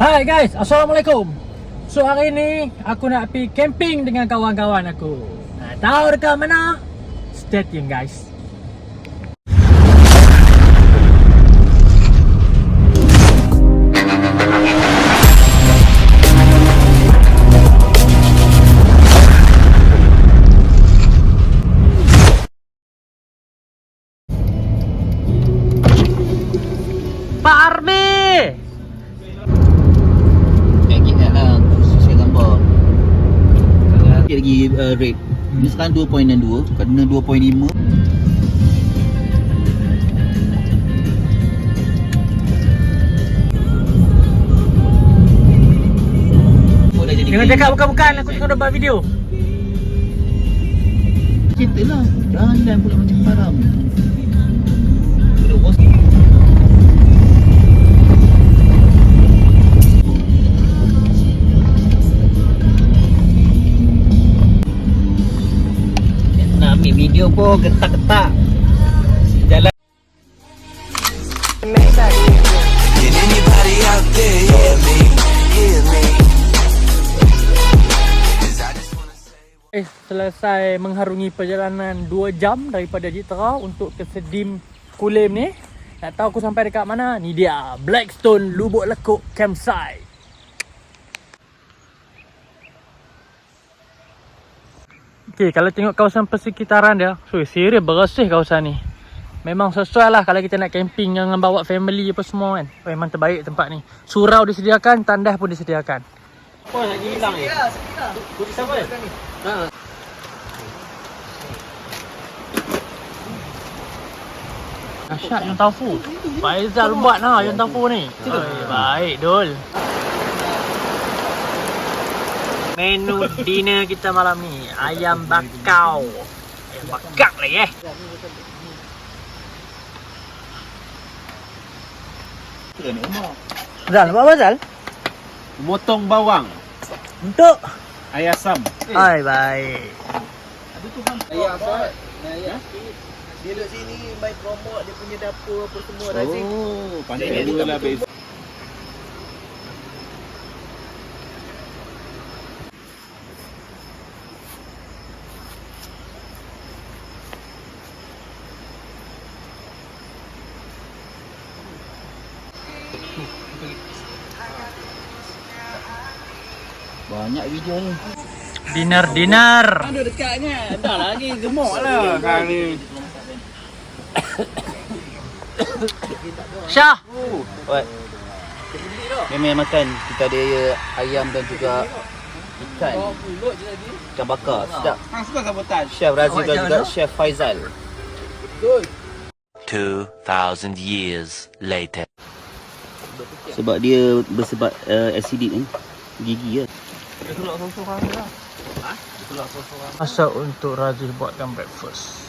Hai guys, Assalamualaikum. So hari ni aku nak pergi camping dengan kawan-kawan aku. Tahu dekat mana? Stay tune guys uh, rate. Ini sekarang 2.62 Kena 2.5 Oh, dah jadi Jangan cakap bukan-bukan aku tengok dapat video. Cinta lah Dandan pula macam haram Kena video pun getak-getak Jalan. Eh, selesai mengharungi perjalanan 2 jam daripada Jitra untuk ke Sedim Kulim ni. Nak tahu aku sampai dekat mana? Ni dia, Blackstone Lubuk Lekuk Campsite. Okay, kalau tengok kawasan persekitaran dia, so serius bersih kawasan ni. Memang sesuai lah kalau kita nak camping dengan bawa family apa semua kan. Oh, memang terbaik tempat ni. Surau disediakan, tandas pun disediakan. Oh, nak hilang ni. Putih siapa? Ha. Asyik yang tafu. Faizal buat lah yang tafu ni. Baik Dul. Menu dinner kita malam ni ayam bakau. Ayam bakar lagi eh. Zal, buat apa Zal? Motong bawang, Untuk ayam asam. Hai, baik. Dia duduk sini main promote dia punya dapur apa semua dah sini. Oh, pandai dua tak lah Banyak video ni Dinner, dinner. Ada dekatnya. Dah lagi gemuk Alah, kali. Syah. What? Memang makan Kita ada ayam dan juga Ikan Ikan bakar Sedap Hang suka sabotaj. Chef Razif dan juga Chef Faizal 2,000 years later. Sebab dia bersebab uh, acidic ni Gigi kan Masak untuk Razif buatkan breakfast.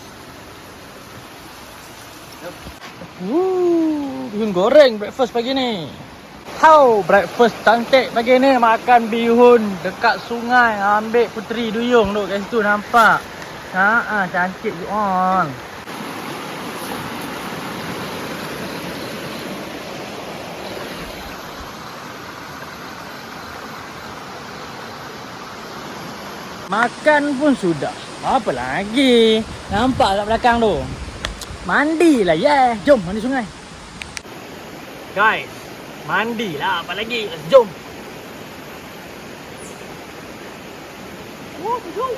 Woo, bihun goreng breakfast pagi ni. How breakfast cantik pagi ni makan bihun dekat sungai ambil puteri duyung tu kat situ nampak. Ha ah cantik you on. Makan pun sudah. Apa lagi? Nampak kat belakang tu. Mandi lah yeah. Jom mandi sungai. Guys, mandi lah apa lagi? Let's jom. Oh, jom.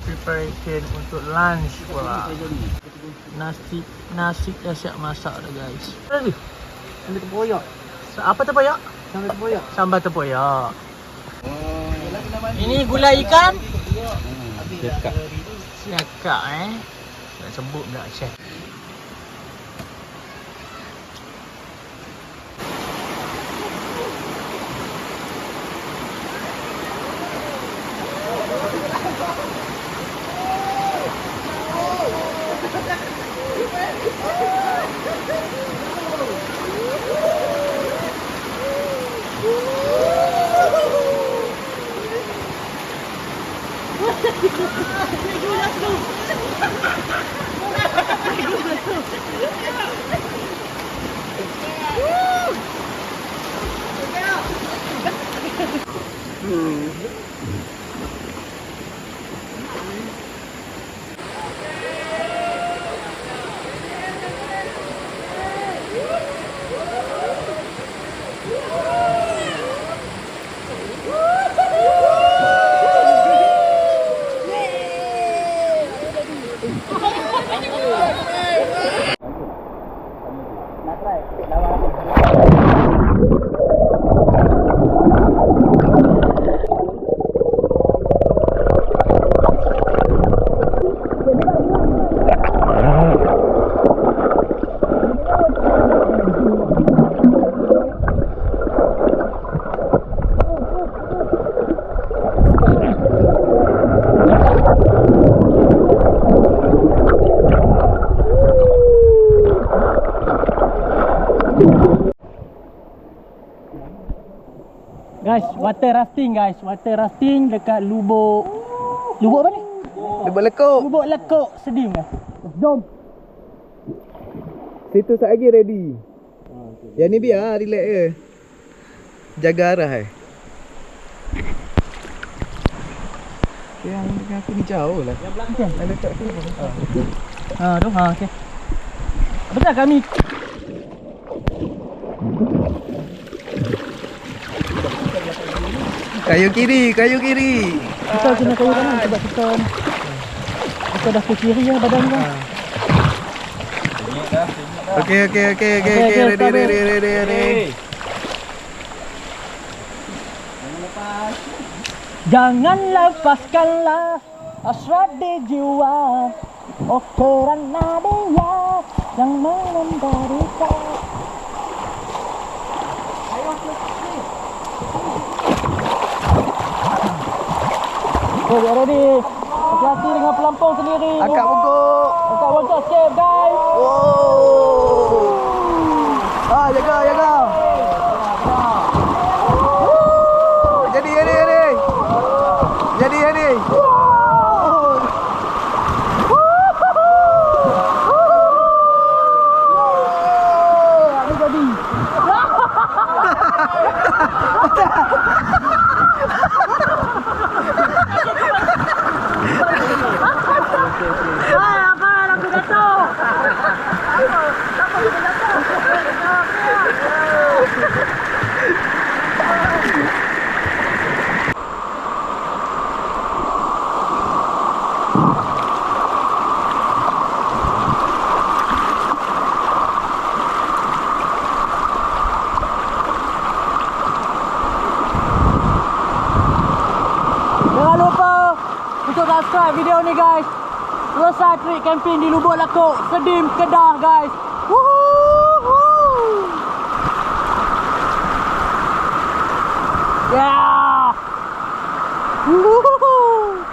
Preparation untuk lunch pula. Nasi nasi dah siap masak dah guys. Sambil terboyak. Sa- Apa tempoyak? Sambil terboyak. Sambal tempoyak. Ini gulai ikan. Dekat Siakak eh. Nak sebut tak chef. Nagulat ko. Nagulat ko. Woo! Hmm. Guys, water rafting guys. Water rafting dekat lubuk Lubuk apa ni? Lubuk lekuk. Lubuk lekuk sedim guys. Jom. Situ sat lagi ready. Yang ni biar relax je. Jaga arah eh. Yang dengan aku ni jauh lah. Yang belakang. Yang dekat tu. Ha, tu ha okey. Betul kami Kayu kiri, kayu kiri. kita kena kayu kanan sebab kita kita dah ke kiri ya badan kan. Okey, okey, okey, okey, Okey, okey. okey, Ready, ready, ready, ready. Jangan lepaskanlah hasrat di jiwa Oh kerana dia yang memberikan Oh, ya ready. Hati-hati dengan pelampung sendiri. Akak pokok. Akak bocor sikit, guys. Oh. Ah, jaga, jaga. Woo. Jadi, jadi, jadi. Jadi, jadi. Apa jadi? Hai, akan aku jatuh. Jangan lupa untuk subscribe video ni guys. Selesai trip camping di Lubuk Lekuk, Sedim, Kedah guys. Woohoo! Yeah! Woohoo!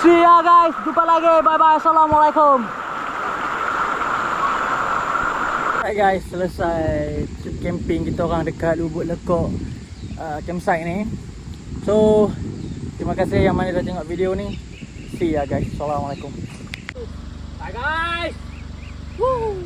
See ya guys. Jumpa lagi. Bye bye. Assalamualaikum. Alright guys, selesai trip camping kita orang dekat Lubuk Lekuk uh, campsite ni. So, terima kasih yang mana dah tengok video ni. See ya guys. Assalamualaikum. Bye guys. Woo.